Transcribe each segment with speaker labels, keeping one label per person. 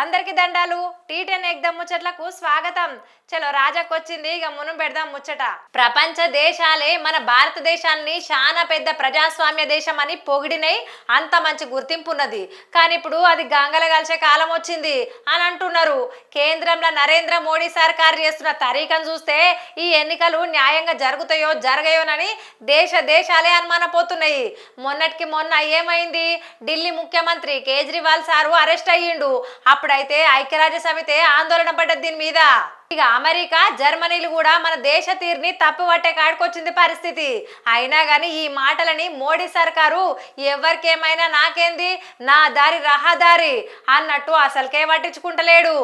Speaker 1: అందరికి దండాలు. Tea ten ముచ్చట్లకు స్వాగతం. చలో రాజాకు వచ్చింది ఇక మునం పెడదాం ముచ్చట. ప్రపంచ దేశాలే మన భారతదేశాన్ని చాలా పెద్ద ప్రజాస్వామ్య దేశం అని పొగిడినై అంత మంచి గుర్తింపు ఉన్నది కానీ ఇప్పుడు అది గంగల కలిసే కాలం వచ్చింది అని అంటున్నారు. కేంద్రంలో నరేంద్ర మోడీ సర్కార్ చేస్తున్న తరీకను చూస్తే ఈ ఎన్నికలు న్యాయంగా జరుగుతాయో జరగయోనని దేశ దేశాలే అనుమానపోతున్నాయి. మొన్నటికి మొన్న ఏమైంది? ఢిల్లీ ముఖ్యమంత్రి కేజ్రీవాల్ సారు అరెస్ట్ అయ్యిండు. అప్పుడైతే ఐక్యరాజ్య సమితి ఆందోళన పడ్డది దీని మీద. ఇక అమెరికా జర్మనీలు కూడా మన దేశ తీరుని తప్పుపట్టే కాడికొచ్చింది పరిస్థితి. అయినా కానీ ఈ మాటలని మోడీ సర్కారు ఎవరికేమైనా నాకేంది? నా దారి రహదారి అన్నట్టు అసలుకే పట్టించుకుంటలేడు.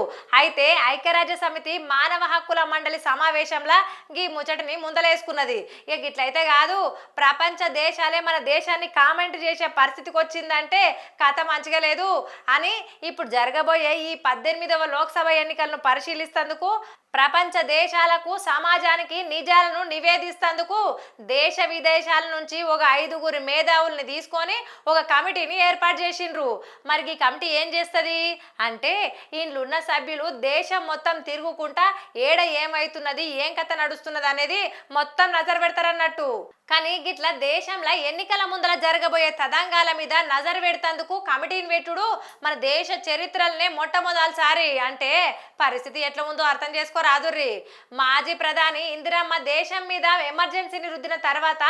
Speaker 1: అయితే ఐక్యరాజ్య సమితి మానవ హక్కుల మండలి సమావేశంలో ఈ ముచ్చటిని ముందలేసుకున్నది. ఇక ఇట్లయితే కాదు ప్రపంచ దేశాలే మన దేశాన్ని కామెంట్ చేసే పరిస్థితికి వచ్చిందంటే కథ మంచిగా లేదు అని ఇప్పుడు జరగబోయే ఈ పద్దెనిమిదవ లోక్సభ ఎన్నికలను పరిశీలిస్తేందుకు ప్రపంచ దేశాలకు సమాజానికి నిజాలను నివేదిస్తందుకు దేశ విదేశాల నుంచి ఒక ఐదుగురు మేధావుల్ని తీసుకొని ఒక కమిటీని ఏర్పాటు చేసిండ్రు. మరి ఈ కమిటీ ఏం చేస్తుంది? అంటే ఇండ్లున్న సభ్యులు దేశం మొత్తం తిరుగుకుంటా ఏడ ఏమవుతున్నది ఏం కథ నడుస్తున్నది అనేది మొత్తం నజర్ పెడతారన్నట్టు. కానీ గిట్ల దేశంలో ఎన్నికల ముందర జరగబోయే తదంగాల మీద నజర్ పెడతందుకు కమిటీని పెట్టుడు మన దేశ చరిత్రలనే మొట్టమొదటిసారి. అంటే పరిస్థితి ఎట్లా ఉందో అర్థం రాదుర్రి. మాజీ ప్రధాని ఇందిరమ్మ దేశం మీద ఎమర్జెన్సీని రుద్దిన తర్వాత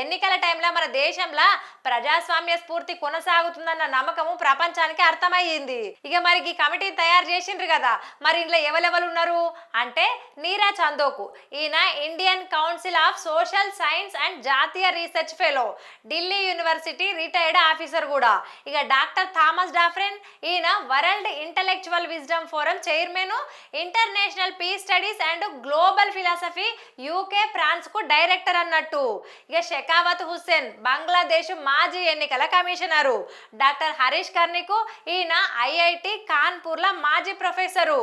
Speaker 1: ఎన్నికల టైంలో మన దేశంలో ప్రజాస్వామ్య స్ఫూర్తి కొనసాగుతుందన్న నమ్మకము ప్రపంచానికి అర్థమయ్యింది. ఇక మరి ఈ కమిటీని తయారు చేసిండ్రు కదా మరి ఇంట్లో ఎవరెవరు ఉన్నారు? అంటే నీరా చందోకు. ఈయన Indian Council of Social Science and జాతీయ research fellow Delhi university retired officer కూడా. ఇక డాక్టర్ థామస్ డాఫ్రెన్ ఈయన world intellectual wisdom forum chairman international peace studies and global philosophy UK ఫ్రాన్స్కు director అన్నట్టు. ఇక షెకావత్ హుస్సేన్ బంగ్లాదేశ్ మాజీ ఎన్నికల కమిషనరు. డాక్టర్ హరీష్ కర్ణికు ఈయన ఐఐటి కాన్పూర్ల మాజీ ప్రొఫెసరు.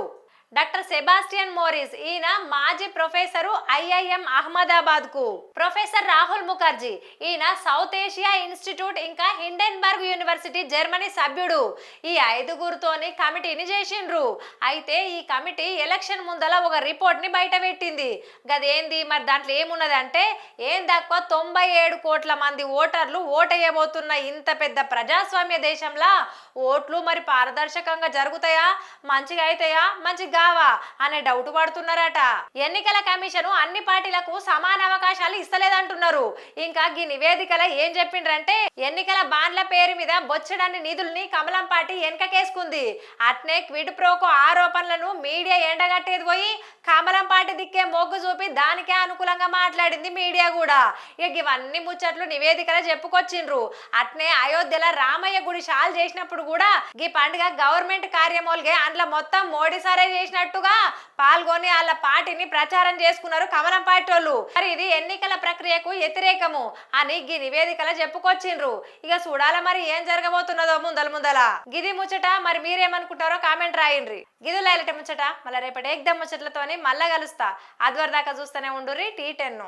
Speaker 1: డాక్టర్ సెబాస్టియన్ మోరిస్ ఈయన మాజీ ప్రొఫెసరు ఐఐఎం అహ్మదాబాద్కు ప్రొఫెసర్ రాహుల్ ముఖర్జీ ఈయన సౌత్ ఏషియా ఇన్స్టిట్యూట్ ఇంకా హిండెన్బర్గ్ యూనివర్సిటీ జర్మనీ సభ్యుడు. ఈ ఐదుగురితోని కమిటీని చేసిండ్రు. అయితే ఈ కమిటీ ఎలక్షన్ ముందల ఒక రిపోర్ట్ని బయట పెట్టింది గదేంది? మరి దాంట్లో ఏమున్నది అంటే ఏం తక్కువ తొంభై ఏడు కోట్ల మంది ఓటర్లు ఓటేయబోతున్న ఇంత పెద్ద ప్రజాస్వామ్య దేశంలో ఓట్లు మరి పారదర్శకంగా జరుగుతాయా? మంచిగా అవుతాయా మంచిగా కావా అనే డౌట్ పడుతున్నారట. ఎన్నికల కమిషన్ అన్ని పార్టీలకు సమాన అవకాశాలు ఇస్తలేదంటున్నారు. ఇంకా ఈ నివేదికలో ఏం చెప్పిండ్రంటే ఎన్నికల బాండ్ల పేరు మీద బొచ్చడాన్ని నిధుల్ని కమలం పార్టీ వెనకకేసుకుంది. అట్నే క్విడ్ ప్రోకో ఆరోపణలను మీడియా ఎండగట్టేది పోయి కమలం పార్టీ దిక్కే మొగ్గు చూపి దానికే అనుకూలంగా మాట్లాడింది మీడియా కూడా. ఇక ఇవన్నీ ముచ్చట్లు నివేదికలో చెప్పుకొచ్చిండ్రు. అట్నే అయోధ్యలో రామయ్య గుడి షాల్ చేసినప్పుడు కూడా ఈ పండుగ గవర్నమెంట్ కార్యమోల్గే అందులో మొత్తం మోడీ సారే చేసినట్టుగా పాల్గొని వాళ్ళ పార్టీని ప్రచారం చేసుకున్నారు కమలం పార్టీ వాళ్ళు మరి ఇది ఎన్నికల ప్రక్రియకు వ్యతిరేకము అని గీ నివేదికలో చెప్పుకొచ్చిండ్రు. ఇక చూడాల మరి ఏం జరగబోతున్నదో ముందల ముందల. గిది ముచ్చట మరి మీరేమనుకుంటారో కామెంట్ రాయండి. గిది లైలట ముచ్చట మళ్ళీ రేపటి ఎగ్దమ్ ముచ్చట్లతోని మళ్ళా కలుస్తా. అదివరదాకా చూస్తూనే ఉండుర్రి టీ టెన్